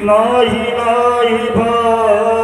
নহি নহি ভয়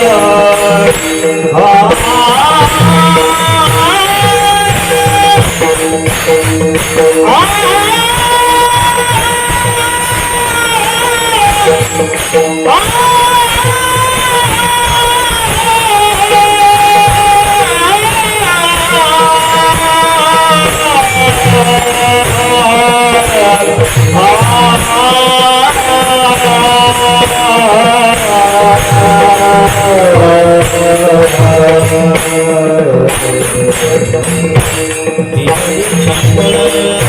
Yeah. Oh! Thank.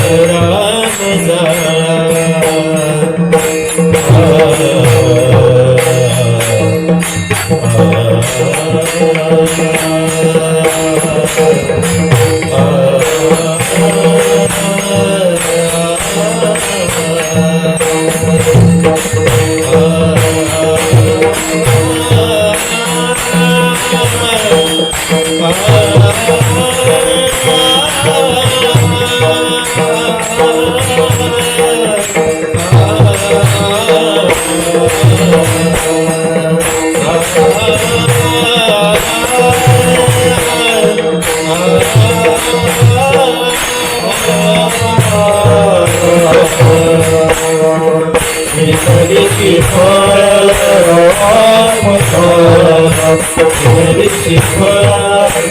Okay, this.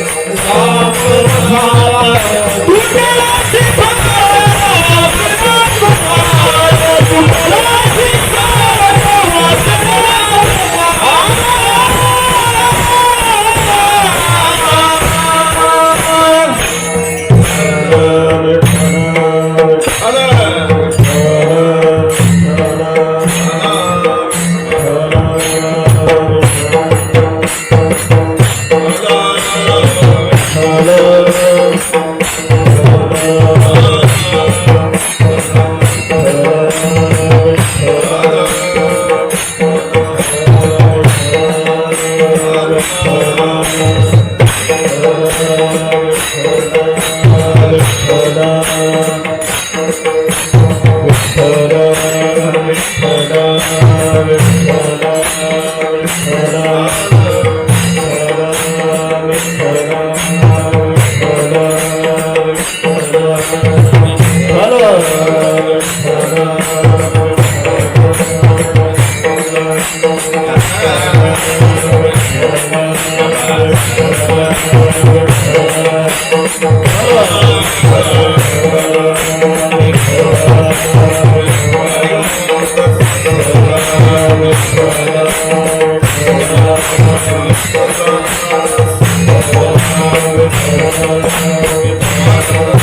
corazón.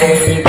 Bye.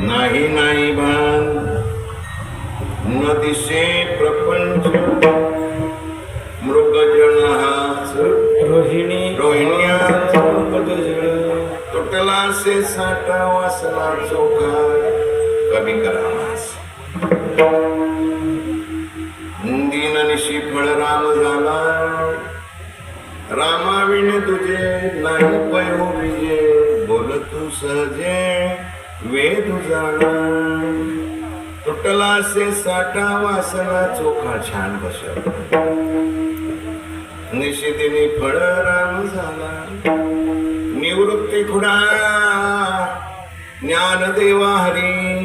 नाही नाही भान न दिसे प्रपंच. मृगजळ हाच रोहिणी. पदजळ तुटला से साठा वासना चोखा कमी करा. दीन निशी फळ राम झाला. रामाविण तुझे नाही पयो विजे बोल तू सहजे वेद जाणा तुटला से साठा वासना चोखा छान बसत निशिदिनी फळ राम झाला. निवृत्ती खुडा ज्ञान देवा हरी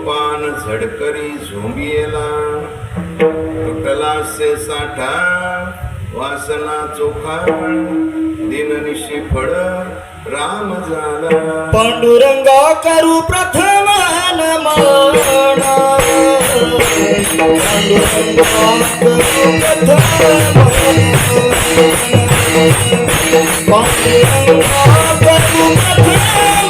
सोपान झडकरी झोंबियला. तुटला से साठा वासना चोखा दिननिशी फळ राम झाला. पांडुरंगा करू प्रथम नमना पांडुरंगा करू प्रथम पांडुरंगा करू प्रथम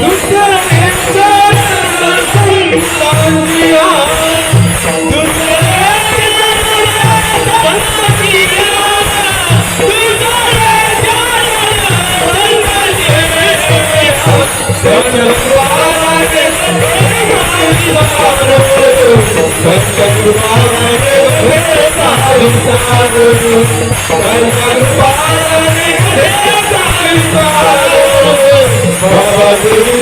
Lucia! Baba Guru,